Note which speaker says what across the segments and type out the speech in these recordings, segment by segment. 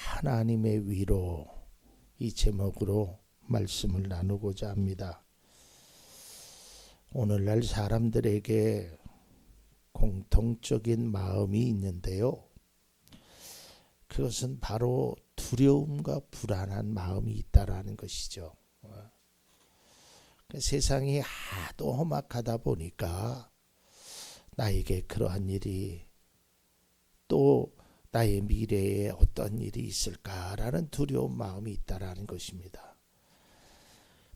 Speaker 1: 하나님의 위로 이 제목으로 말씀을 나누고자 합니다. 오늘날 사람들에게 공통적인 마음이 있는데요. 그것은 바로 두려움과 불안한 마음이 있다라는 것이죠. 세상이 하도 험악하다 보니까 나에게 그러한 일이 또 나의 미래에 어떤 일이 있을까라는 두려운 마음이 있다라는 것입니다.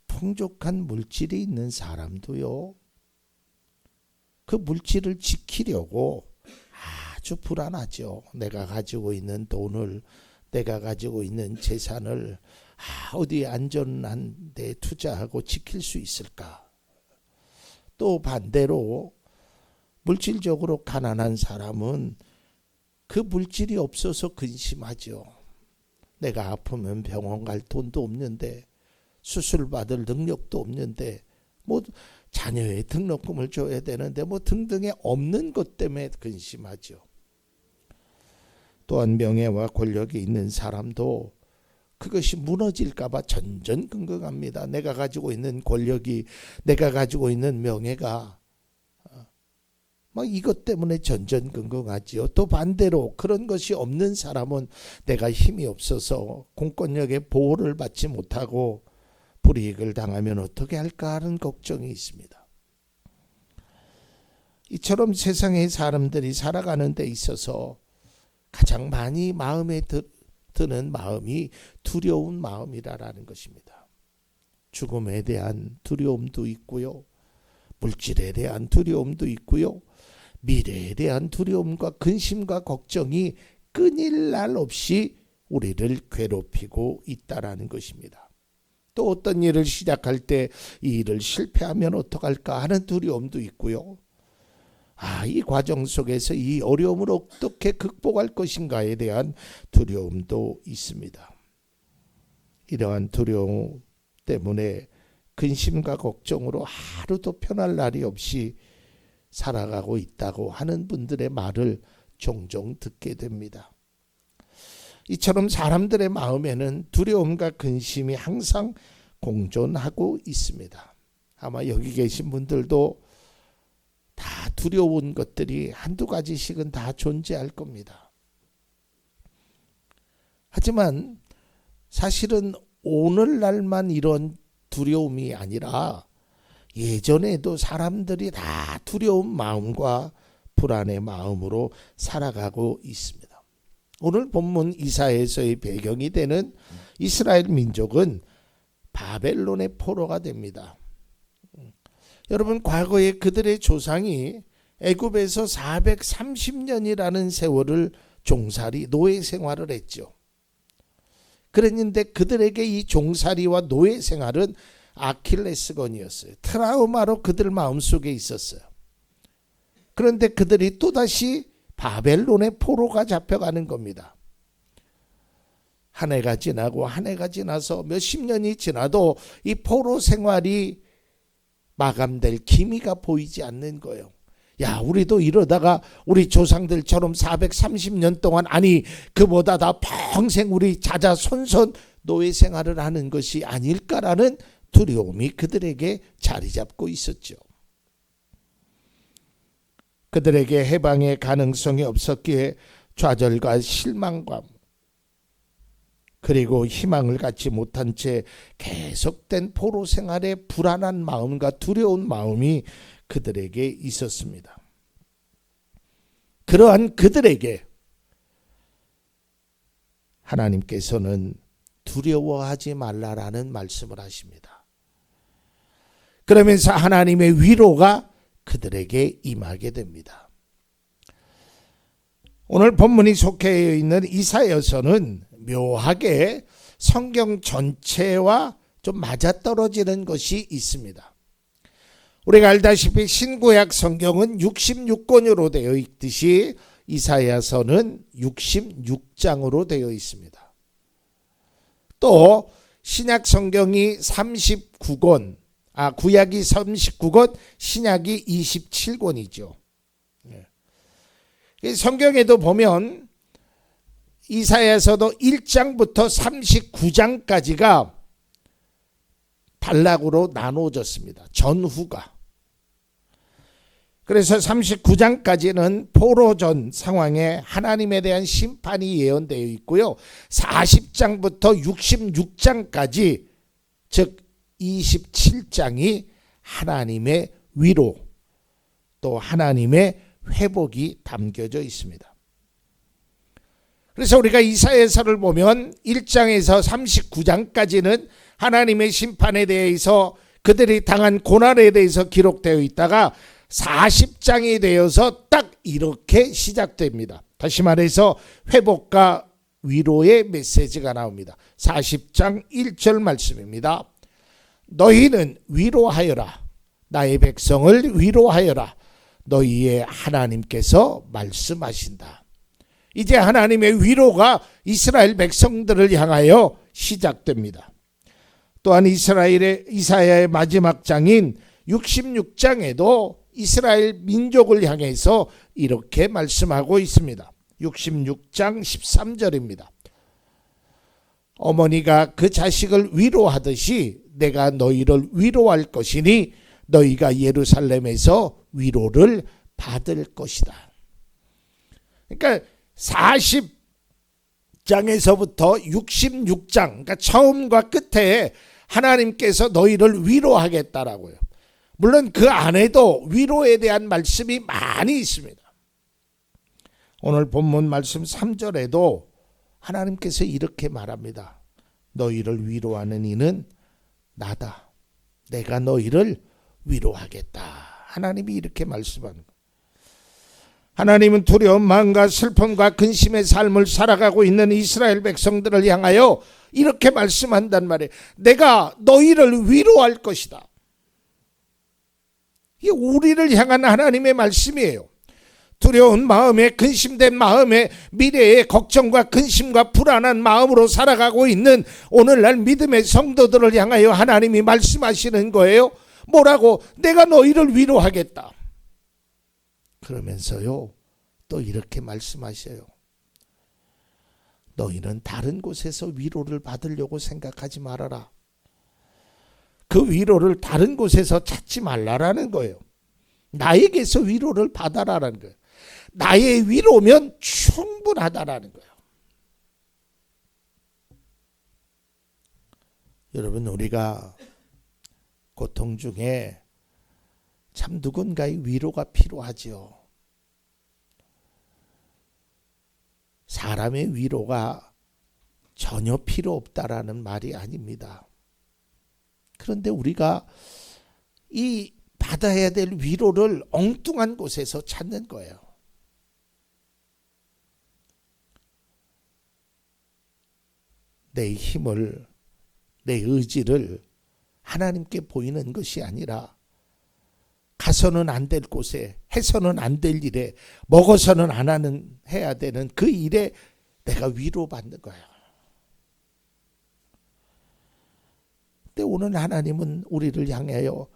Speaker 1: 풍족한 물질이 있는 사람도요. 그 물질을 지키려고 아주 불안하죠. 내가 가지고 있는 돈을 내가 가지고 있는 재산을 아, 어디 안전한 데 투자하고 지킬 수 있을까? 또 반대로 물질적으로 가난한 사람은 그 물질이 없어서 근심하죠. 내가 아프면 병원 갈 돈도 없는데 수술 받을 능력도 없는데 뭐 자녀의 등록금을 줘야 되는데 뭐 등등의 없는 것 때문에 근심하죠. 또한 명예와 권력이 있는 사람도 그것이 무너질까봐 전전긍긍합니다. 내가 가지고 있는 권력이 내가 가지고 있는 명예가 막 이것 때문에 전전긍긍하지요. 또 반대로 그런 것이 없는 사람은 내가 힘이 없어서 공권력의 보호를 받지 못하고 불이익을 당하면 어떻게 할까 하는 걱정이 있습니다. 이처럼 세상의 사람들이 살아가는 데 있어서 가장 많이 마음에 드는 마음이 두려운 마음이라는 것입니다. 죽음에 대한 두려움도 있고요. 물질에 대한 두려움도 있고요. 미래에 대한 두려움과 근심과 걱정이 끊일 날 없이 우리를 괴롭히고 있다라는 것입니다. 또 어떤 일을 시작할 때 이 일을 실패하면 어떡할까 하는 두려움도 있고요. 아, 이 과정 속에서 이 어려움을 어떻게 극복할 것인가에 대한 두려움도 있습니다. 이러한 두려움 때문에 근심과 걱정으로 하루도 편할 날이 없이 살아가고 있다고 하는 분들의 말을 종종 듣게 됩니다. 이처럼 사람들의 마음에는 두려움과 근심이 항상 공존하고 있습니다. 아마 여기 계신 분들도 다 두려운 것들이 한두 가지씩은 다 존재할 겁니다. 하지만 사실은 오늘날만 이런 두려움이 아니라 예전에도 사람들이 다 두려운 마음과 불안의 마음으로 살아가고 있습니다. 오늘 본문 이사에서의 배경이 되는 이스라엘 민족은 바벨론의 포로가 됩니다. 여러분 과거에 그들의 조상이 애굽에서 430년이라는 세월을 종살이 노예 생활을 했죠. 그랬는데 그들에게 이 종살이와 노예 생활은 아킬레스건이었어요. 트라우마로 그들 마음속에 있었어요. 그런데 그들이 또다시 바벨론의 포로가 잡혀가는 겁니다. 한 해가 지나고 한 해가 지나서 몇십 년이 지나도 이 포로 생활이 마감될 기미가 보이지 않는 거예요. 야, 우리도 이러다가 우리 조상들처럼 430년 동안 아니 그보다 다 평생 우리 자자 손손 노예 생활을 하는 것이 아닐까라는 두려움이 그들에게 자리 잡고 있었죠. 그들에게 해방의 가능성이 없었기에 좌절과 실망감 그리고 희망을 갖지 못한 채 계속된 포로 생활의 불안한 마음과 두려운 마음이 그들에게 있었습니다. 그러한 그들에게 하나님께서는 두려워하지 말라라는 말씀을 하십니다. 그러면서 하나님의 위로가 그들에게 임하게 됩니다. 오늘 본문이 속해 있는 이사여서는 묘하게 성경 전체와 좀 맞아떨어지는 것이 있습니다. 우리가 알다시피 신구약 성경은 66권으로 되어 있듯이 이사야서는 66장으로 되어 있습니다. 또 신약 성경이 39권, 아 구약이 39권, 신약이 27권이죠. 성경에도 보면 이사야서도 1장부터 39장까지가 단락으로 나누어졌습니다. 전후가. 그래서 39장까지는 포로전 상황에 하나님에 대한 심판이 예언되어 있고요. 40장부터 66장까지 즉 27장이 하나님의 위로 또 하나님의 회복이 담겨져 있습니다. 그래서 우리가 이사야서를 보면 1장에서 39장까지는 하나님의 심판에 대해서 그들이 당한 고난에 대해서 기록되어 있다가 40장이 되어서 딱 이렇게 시작됩니다. 다시 말해서 회복과 위로의 메시지가 나옵니다. 40장 1절 말씀입니다. 너희는 위로하여라. 나의 백성을 위로하여라. 너희의 하나님께서 말씀하신다. 이제 하나님의 위로가 이스라엘 백성들을 향하여 시작됩니다. 또한 이스라엘의 이사야의 마지막 장인 66장에도 이스라엘 민족을 향해서 이렇게 말씀하고 있습니다. 66장 13절입니다. 어머니가 그 자식을 위로하듯이 내가 너희를 위로할 것이니 너희가 예루살렘에서 위로를 받을 것이다. 그러니까 40장에서부터 66장, 그러니까 처음과 끝에 하나님께서 너희를 위로하겠다라고요. 물론 그 안에도 위로에 대한 말씀이 많이 있습니다. 오늘 본문 말씀 3절에도 하나님께서 이렇게 말합니다. 너희를 위로하는 이는 나다. 내가 너희를 위로하겠다. 하나님이 이렇게 말씀하는 거. 하나님은 두려움, 마음과 슬픔과 근심의 삶을 살아가고 있는 이스라엘 백성들을 향하여 이렇게 말씀한단 말이에요. 내가 너희를 위로할 것이다. 이게 우리를 향한 하나님의 말씀이에요. 두려운 마음에 근심된 마음에 미래의 걱정과 근심과 불안한 마음으로 살아가고 있는 오늘날 믿음의 성도들을 향하여 하나님이 말씀하시는 거예요. 뭐라고? 내가 너희를 위로하겠다. 그러면서요, 또 이렇게 말씀하셔요. 너희는 다른 곳에서 위로를 받으려고 생각하지 말아라. 그 위로를 다른 곳에서 찾지 말라라는 거예요. 나에게서 위로를 받아라라는 거예요. 나의 위로면 충분하다라는 거예요. 여러분 우리가 고통 중에 참 누군가의 위로가 필요하지요. 사람의 위로가 전혀 필요 없다라는 말이 아닙니다. 그런데 우리가 이 받아야 될 위로를 엉뚱한 곳에서 찾는 거예요. 내 힘을, 내 의지를 하나님께 보이는 것이 아니라 가서는 안 될 곳에 해서는 안 될 일에 먹어서는 안 하는 해야 되는 그 일에 내가 위로받는 거야. 근데 오늘 하나님은 우리를 향하여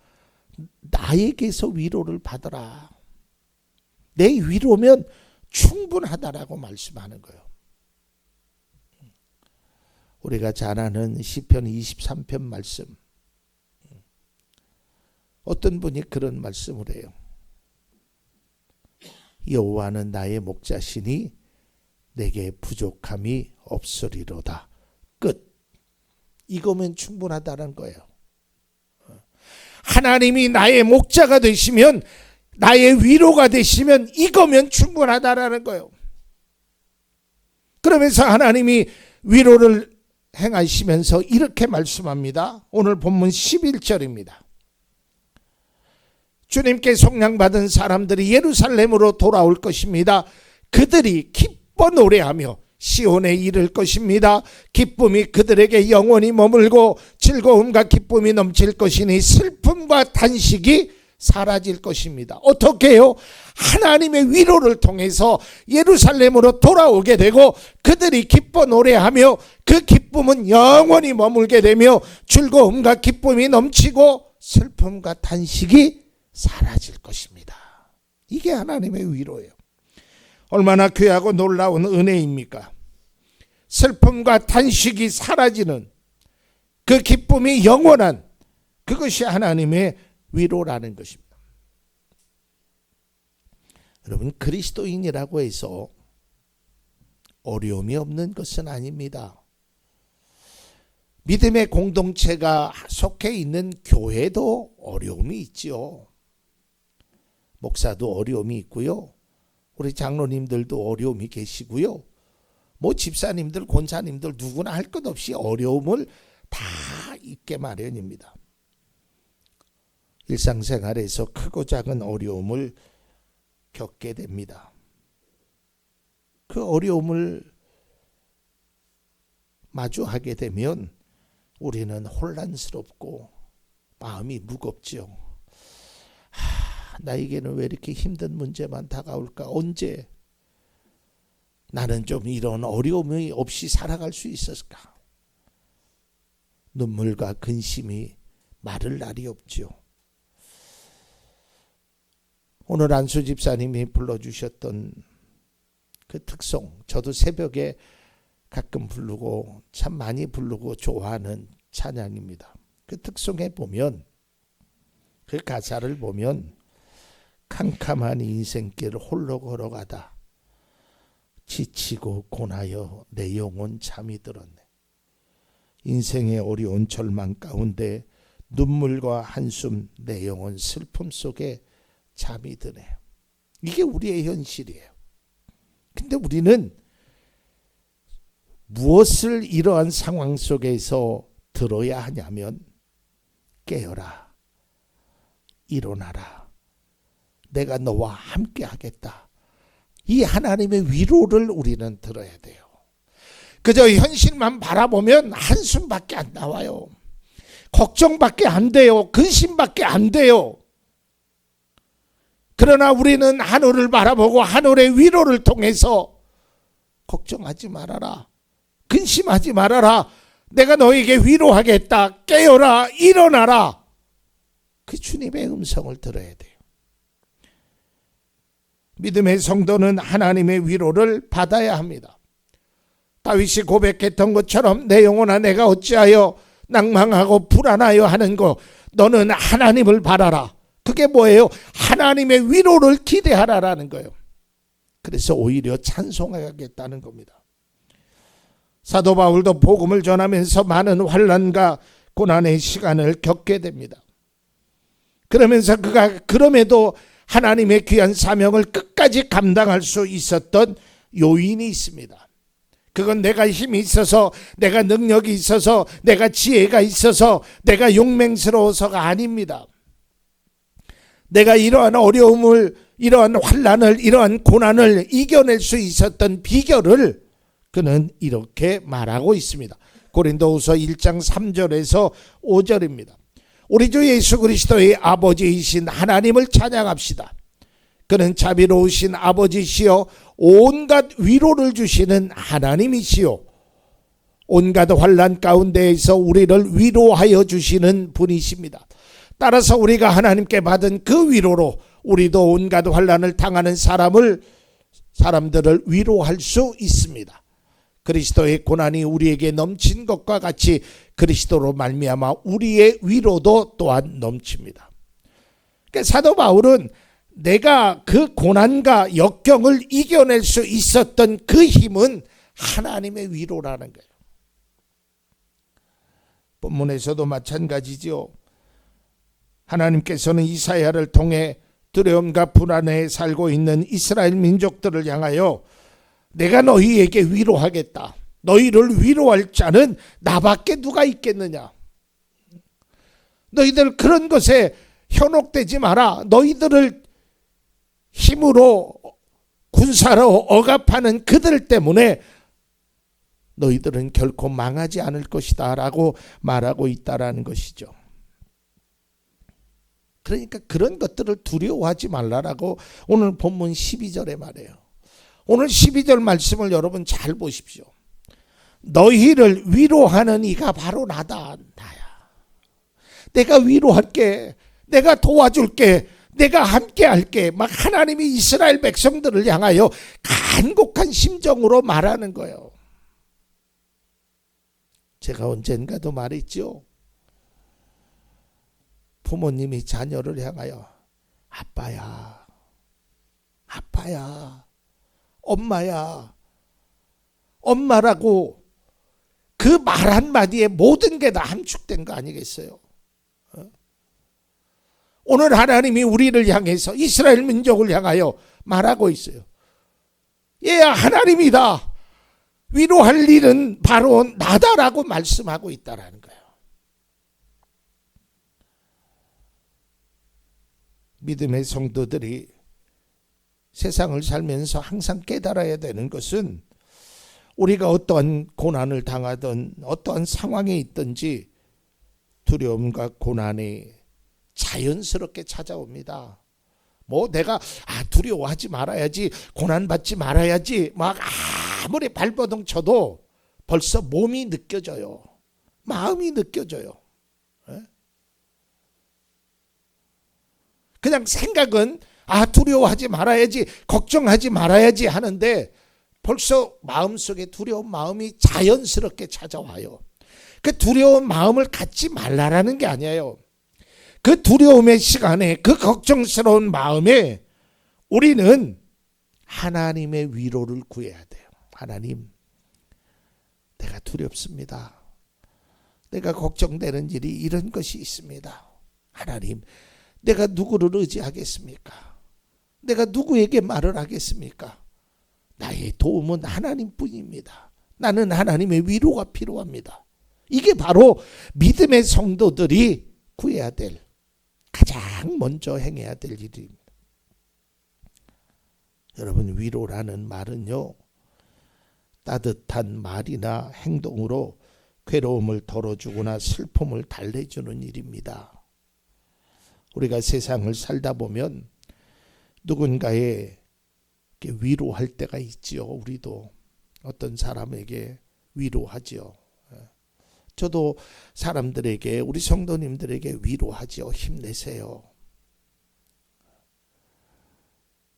Speaker 1: 나에게서 위로를 받아라. 내 위로면 충분하다라고 말씀하는 거예요. 우리가 잘 아는 시편 23편 말씀. 어떤 분이 그런 말씀을 해요. 여호와는 나의 목자시니 내게 부족함이 없으리로다. 끝. 이거면 충분하다는 거예요. 하나님이 나의 목자가 되시면 나의 위로가 되시면 이거면 충분하다라는 거예요. 그러면서 하나님이 위로를 행하시면서 이렇게 말씀합니다. 오늘 본문 11절입니다. 주님께 속량받은 사람들이 예루살렘으로 돌아올 것입니다. 그들이 기뻐 노래하며 시온에 이를 것입니다. 기쁨이 그들에게 영원히 머물고 즐거움과 기쁨이 넘칠 것이니 슬픔과 단식이 사라질 것입니다. 어떻게요? 하나님의 위로를 통해서 예루살렘으로 돌아오게 되고 그들이 기뻐 노래하며 그 기쁨은 영원히 머물게 되며 즐거움과 기쁨이 넘치고 슬픔과 단식이 사라질 것입니다. 이게 하나님의 위로예요. 얼마나 귀하고 놀라운 은혜입니까? 슬픔과 탄식이 사라지는 그 기쁨이 영원한 그것이 하나님의 위로라는 것입니다. 여러분 그리스도인이라고 해서 어려움이 없는 것은 아닙니다. 믿음의 공동체가 속해 있는 교회도 어려움이 있지요. 목사도 어려움이 있고요. 우리 장로님들도 어려움이 계시고요. 뭐 집사님들, 권사님들 누구나 할 것 없이 어려움을 다 있게 마련입니다. 일상생활에서 크고 작은 어려움을 겪게 됩니다. 그 어려움을 마주하게 되면 우리는 혼란스럽고 마음이 무겁죠. 하, 나에게는 왜 이렇게 힘든 문제만 다가올까? 언제 나는 좀 이런 어려움이 없이 살아갈 수 있었을까? 눈물과 근심이 마를 날이 없지요. 오늘 안수 집사님이 불러주셨던 그 특송, 저도 새벽에 가끔 부르고 참 많이 부르고 좋아하는 찬양입니다. 그 특송에 보면 그 가사를 보면 캄캄한 인생길을 홀로 걸어가다 지치고 고나여 내 영혼 잠이 들었네. 인생의 어려운 절망 가운데 눈물과 한숨 내 영혼 슬픔 속에 잠이 드네. 이게 우리의 현실이에요. 근데 우리는 무엇을 이러한 상황 속에서 들어야 하냐면 깨어라. 일어나라. 내가 너와 함께 하겠다. 이 하나님의 위로를 우리는 들어야 돼요. 그저 현실만 바라보면 한숨밖에 안 나와요. 걱정밖에 안 돼요. 근심밖에 안 돼요. 그러나 우리는 하늘을 바라보고 하늘의 위로를 통해서 걱정하지 말아라. 근심하지 말아라. 내가 너에게 위로하겠다. 깨어라. 일어나라. 그 주님의 음성을 들어야 돼요. 믿음의 성도는 하나님의 위로를 받아야 합니다. 다윗이 고백했던 것처럼 내 영혼아 내가 어찌하여 낭망하고 불안하여 하는 거 너는 하나님을 바라라. 그게 뭐예요? 하나님의 위로를 기대하라라는 거예요. 그래서 오히려 찬송하겠다는 겁니다. 사도 바울도 복음을 전하면서 많은 환란과 고난의 시간을 겪게 됩니다. 그러면서 그가 그럼에도 하나님의 귀한 사명을 끝까지 감당할 수 있었던 요인이 있습니다. 그건 내가 힘이 있어서, 내가 능력이 있어서, 내가 지혜가 있어서, 내가 용맹스러워서가 아닙니다. 내가 이러한 어려움을, 이러한 환란을, 이러한 고난을 이겨낼 수 있었던 비결을 그는 이렇게 말하고 있습니다. 고린도후서 1장 3절에서 5절입니다. 우리 주 예수 그리스도의 아버지이신 하나님을 찬양합시다. 그는 자비로우신 아버지시여 온갖 위로를 주시는 하나님이시요 온갖 환란 가운데에서 우리를 위로하여 주시는 분이십니다. 따라서 우리가 하나님께 받은 그 위로로 우리도 온갖 환란을 당하는 사람을 사람들을 위로할 수 있습니다. 그리스도의 고난이 우리에게 넘친 것과 같이 그리스도로 말미암아 우리의 위로도 또한 넘칩니다. 그러니까 사도 바울은 내가 그 고난과 역경을 이겨낼 수 있었던 그 힘은 하나님의 위로라는 거예요. 본문에서도 마찬가지죠. 하나님께서는 이사야를 통해 두려움과 불안에 살고 있는 이스라엘 민족들을 향하여 내가 너희에게 위로하겠다. 너희를 위로할 자는 나밖에 누가 있겠느냐? 너희들 그런 것에 현혹되지 마라. 너희들을 힘으로 군사로 억압하는 그들 때문에 너희들은 결코 망하지 않을 것이다 라고 말하고 있다라는 것이죠. 그러니까 그런 것들을 두려워하지 말라라고 오늘 본문 12절에 말해요. 오늘 12절 말씀을 여러분 잘 보십시오. 너희를 위로하는 이가 바로 나다, 나야. 내가 위로할게. 내가 도와줄게. 내가 함께 할게. 막 하나님이 이스라엘 백성들을 향하여 간곡한 심정으로 말하는 거예요. 제가 언젠가도 말했죠. 부모님이 자녀를 향하여 아빠야, 아빠야, 엄마야, 엄마라고 그 말 한마디에 모든 게 다 함축된 거 아니겠어요? 어? 오늘 하나님이 우리를 향해서 이스라엘 민족을 향하여 말하고 있어요. 얘야 하나님이다. 위로할 일은 바로 나다라고 말씀하고 있다라는 거예요. 믿음의 성도들이 세상을 살면서 항상 깨달아야 되는 것은 우리가 어떠한 고난을 당하든 어떠한 상황에 있든지 두려움과 고난이 자연스럽게 찾아옵니다. 뭐 내가 아 두려워하지 말아야지 고난 받지 말아야지 막 아무리 발버둥 쳐도 벌써 몸이 느껴져요. 마음이 느껴져요. 그냥 생각은 아 두려워하지 말아야지 걱정하지 말아야지 하는데 벌써 마음속에 두려운 마음이 자연스럽게 찾아와요. 그 두려운 마음을 갖지 말라라는 게 아니에요. 그 두려움의 시간에 그 걱정스러운 마음에 우리는 하나님의 위로를 구해야 돼요. 하나님, 내가 두렵습니다. 내가 걱정되는 일이 이런 것이 있습니다. 하나님, 내가 누구를 의지하겠습니까? 내가 누구에게 말을 하겠습니까? 나의 도움은 하나님 뿐입니다. 나는 하나님의 위로가 필요합니다. 이게 바로 믿음의 성도들이 구해야 될 가장 먼저 행해야 될 일입니다. 여러분 위로라는 말은요. 따뜻한 말이나 행동으로 괴로움을 덜어주거나 슬픔을 달래주는 일입니다. 우리가 세상을 살다 보면 누군가의 위로할 때가 있지요. 우리도 어떤 사람에게 위로하지요. 저도 사람들에게 우리 성도님들에게 위로하지요. 힘내세요.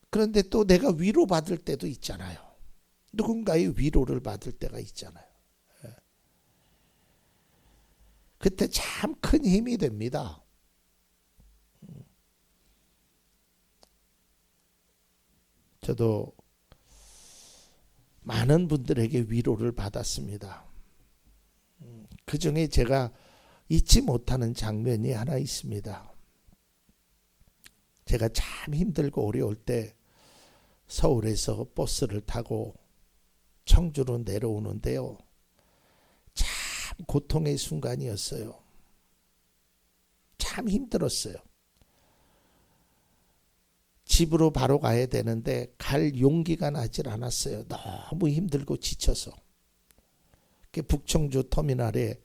Speaker 1: 그런데 또 내가 위로받을 때도 있잖아요. 누군가의 위로를 받을 때가 있잖아요. 예. 그때 참 큰 힘이 됩니다. 저도 많은 분들에게 위로를 받았습니다. 그 중에 제가 잊지 못하는 장면이 하나 있습니다. 제가 참 힘들고 어려울 때 서울에서 버스를 타고 청주로 내려오는데요. 참 고통의 순간이었어요. 참 힘들었어요. 집으로 바로 가야 되는데 갈 용기가 나질 않았어요. 너무 힘들고 지쳐서. 북청주 터미널에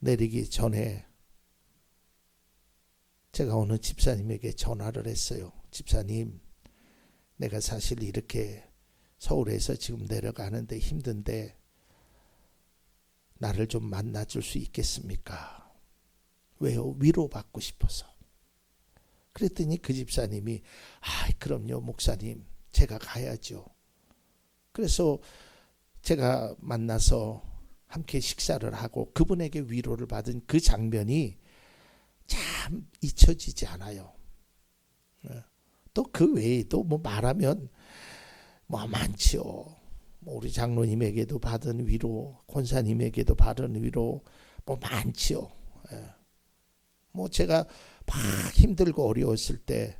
Speaker 1: 내리기 전에 제가 어느 집사님에게 전화를 했어요. 집사님, 내가 사실 이렇게 서울에서 지금 내려가는데 힘든데 나를 좀 만나줄 수 있겠습니까? 왜요? 위로받고 싶어서. 그랬더니 그 집사님이 아, 그럼요, 목사님. 제가 가야죠. 그래서 제가 만나서 함께 식사를 하고 그분에게 위로를 받은 그 장면이 참 잊혀지지 않아요. 또 그 외에도 뭐 말하면 뭐 많지요. 뭐 우리 장로님에게도 받은 위로, 권사님에게도 받은 위로 뭐 많지요. 뭐 제가 막 힘들고 어려웠을 때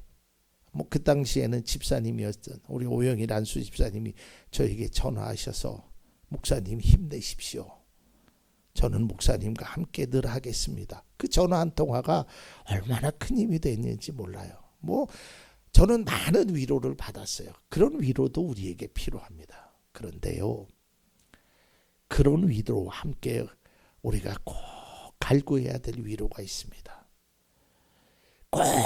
Speaker 1: 뭐 그 당시에는 집사님이었던 우리 오영희 란수 집사님이 저에게 전화하셔서 목사님 힘내십시오. 저는 목사님과 함께 늘 하겠습니다. 그 전화 한 통화가 얼마나 큰 힘이 됐는지 몰라요. 뭐 저는 많은 위로를 받았어요. 그런 위로도 우리에게 필요합니다. 그런데요. 그런 위로와 함께 우리가 꼭 갈구해야 될 위로가 있습니다.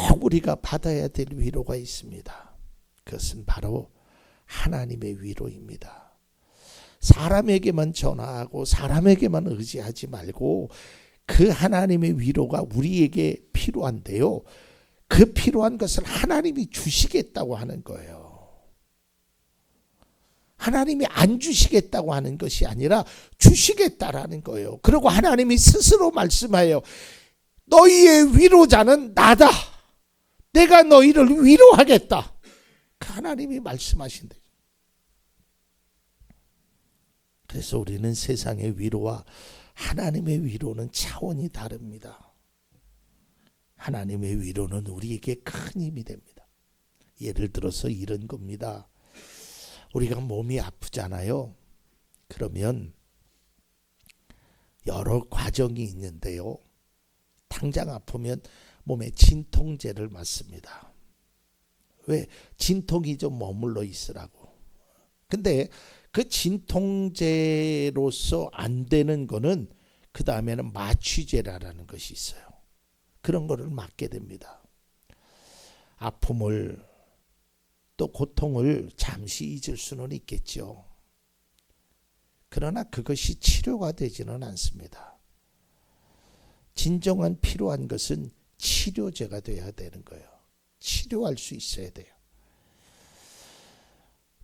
Speaker 1: 꼭 우리가 받아야 될 위로가 있습니다. 그것은 바로 하나님의 위로입니다. 사람에게만 전화하고 사람에게만 의지하지 말고 그 하나님의 위로가 우리에게 필요한데요. 그 필요한 것을 하나님이 주시겠다고 하는 거예요. 하나님이 안 주시겠다고 하는 것이 아니라 주시겠다라는 거예요. 그리고 하나님이 스스로 말씀하여 너희의 위로자는 나다. 내가 너희를 위로하겠다. 그 하나님이 말씀하신대. 그래서 우리는 세상의 위로와 하나님의 위로는 차원이 다릅니다. 하나님의 위로는 우리에게 큰 힘이 됩니다. 예를 들어서 이런 겁니다. 우리가 몸이 아프잖아요. 그러면 여러 과정이 있는데요. 당장 아프면 몸에 진통제를 맞습니다. 왜? 진통이 좀 머물러 있으라고. 근데 그 진통제로서 안 되는 거는 그 다음에는 마취제라는 것이 있어요. 그런 거를 맞게 됩니다. 아픔을 또 고통을 잠시 잊을 수는 있겠죠. 그러나 그것이 치료가 되지는 않습니다. 진정한 필요한 것은 치료제가 돼야 되는 거예요. 치료할 수 있어야 돼요.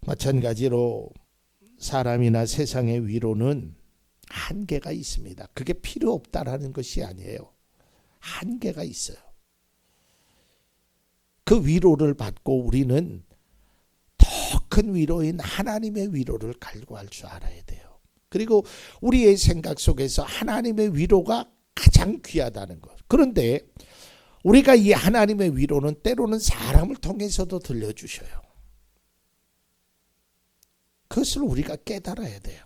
Speaker 1: 마찬가지로 사람이나 세상의 위로는 한계가 있습니다. 그게 필요 없다라는 것이 아니에요. 한계가 있어요. 그 위로를 받고 우리는 더 큰 위로인 하나님의 위로를 갈구할 줄 알아야 돼요. 그리고 우리의 생각 속에서 하나님의 위로가 가장 귀하다는 것. 그런데 우리가 이 하나님의 위로는 때로는 사람을 통해서도 들려주셔요. 그것을 우리가 깨달아야 돼요.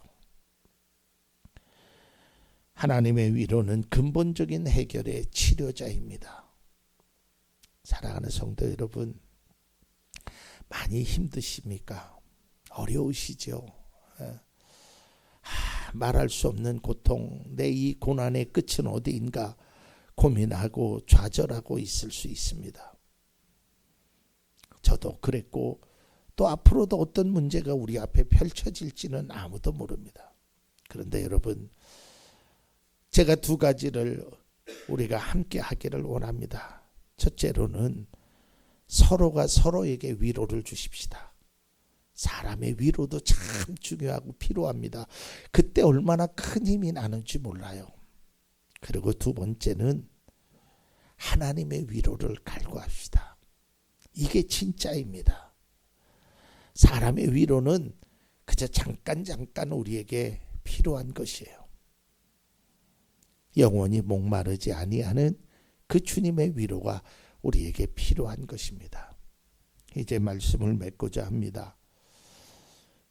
Speaker 1: 하나님의 위로는 근본적인 해결의 치료자입니다. 사랑하는 성도 여러분, 많이 힘드십니까? 어려우시죠? 예. 하, 말할 수 없는 고통, 내 이 고난의 끝은 어디인가 고민하고 좌절하고 있을 수 있습니다. 저도 그랬고 또 앞으로도 어떤 문제가 우리 앞에 펼쳐질지는 아무도 모릅니다. 그런데 여러분, 제가 두 가지를 우리가 함께 하기를 원합니다. 첫째로는 서로가 서로에게 위로를 주십시다. 사람의 위로도 참 중요하고 필요합니다. 그때 얼마나 큰 힘이 나는지 몰라요. 그리고 두 번째는 하나님의 위로를 갈구합시다. 이게 진짜입니다. 사람의 위로는 그저 잠깐 잠깐 우리에게 필요한 것이에요. 영원히 목마르지 아니하는 그 주님의 위로가 우리에게 필요한 것입니다. 이제 말씀을 맺고자 합니다.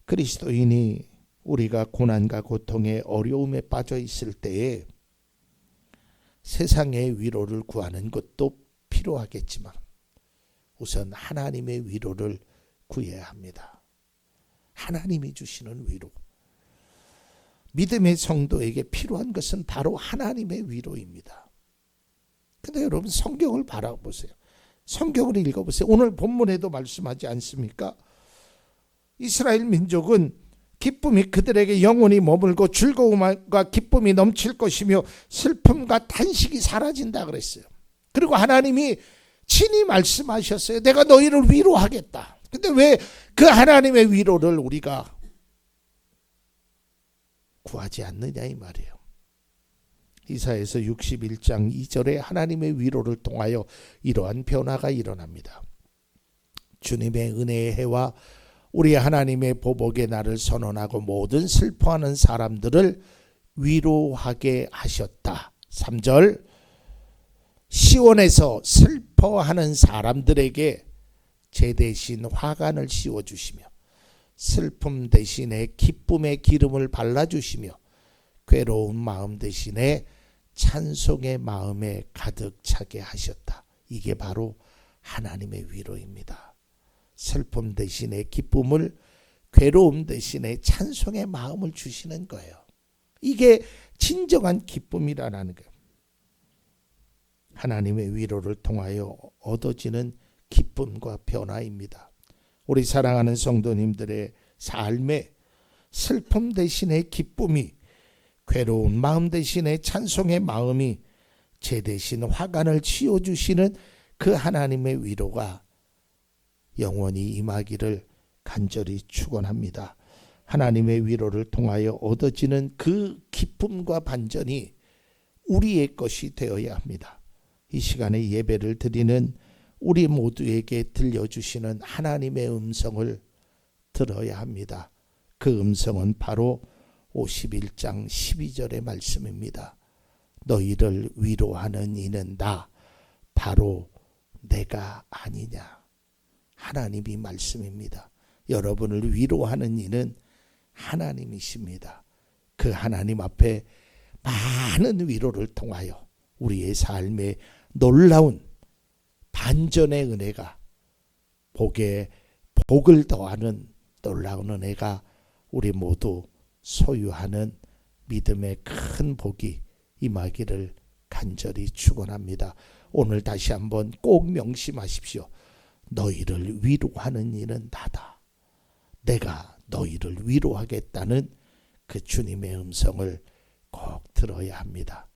Speaker 1: 그리스도인이 우리가 고난과 고통에 어려움에 빠져 있을 때에 세상의 위로를 구하는 것도 필요하겠지만 우선 하나님의 위로를 구해야 합니다. 하나님이 주시는 위로. 믿음의 성도에게 필요한 것은 바로 하나님의 위로입니다. 근데 여러분 성경을 바라보세요. 성경을 읽어보세요. 오늘 본문에도 말씀하지 않습니까? 이스라엘 민족은 기쁨이 그들에게 영원히 머물고 즐거움과 기쁨이 넘칠 것이며 슬픔과 탄식이 사라진다 그랬어요. 그리고 하나님이 친히 말씀하셨어요. 내가 너희를 위로하겠다. 근데 왜 그 하나님의 위로를 우리가 구하지 않느냐 이 말이에요. 이사에서 61장 2절에 하나님의 위로를 통하여 이러한 변화가 일어납니다. 주님의 은혜의 해와 우리 하나님의 보복의 날을 선언하고 모든 슬퍼하는 사람들을 위로하게 하셨다. 3절 시온에서 슬퍼하는 사람들에게 제 대신 화관을 씌워 주시며 슬픔 대신에 기쁨의 기름을 발라 주시며 괴로운 마음 대신에 찬송의 마음에 가득 차게 하셨다. 이게 바로 하나님의 위로입니다. 슬픔 대신에 기쁨을 괴로움 대신에 찬송의 마음을 주시는 거예요. 이게 진정한 기쁨이라는 거예요. 하나님의 위로를 통하여 얻어지는 기쁨과 변화입니다. 우리 사랑하는 성도님들의 삶에 슬픔 대신에 기쁨이 괴로운 마음 대신에 찬송의 마음이 제 대신 화관을 치워주시는 그 하나님의 위로가 영원히 임하기를 간절히 축원합니다. 하나님의 위로를 통하여 얻어지는 그 기쁨과 반전이 우리의 것이 되어야 합니다. 이 시간에 예배를 드리는 우리 모두에게 들려주시는 하나님의 음성을 들어야 합니다. 그 음성은 바로 51장 12절의 말씀입니다. 너희를 위로하는 이는 나 바로 내가 아니냐. 하나님이 말씀입니다. 여러분을 위로하는 이는 하나님이십니다. 그 하나님 앞에 많은 위로를 통하여 우리의 삶에 놀라운 반전의 은혜가 복에 복을 더하는 놀라운 은혜가 우리 모두 소유하는 믿음의 큰 복이 임하기를 간절히 축원합니다. 오늘 다시 한번 꼭 명심하십시오. 너희를 위로하는 이는 나다. 내가 너희를 위로하겠다는 그 주님의 음성을 꼭 들어야 합니다.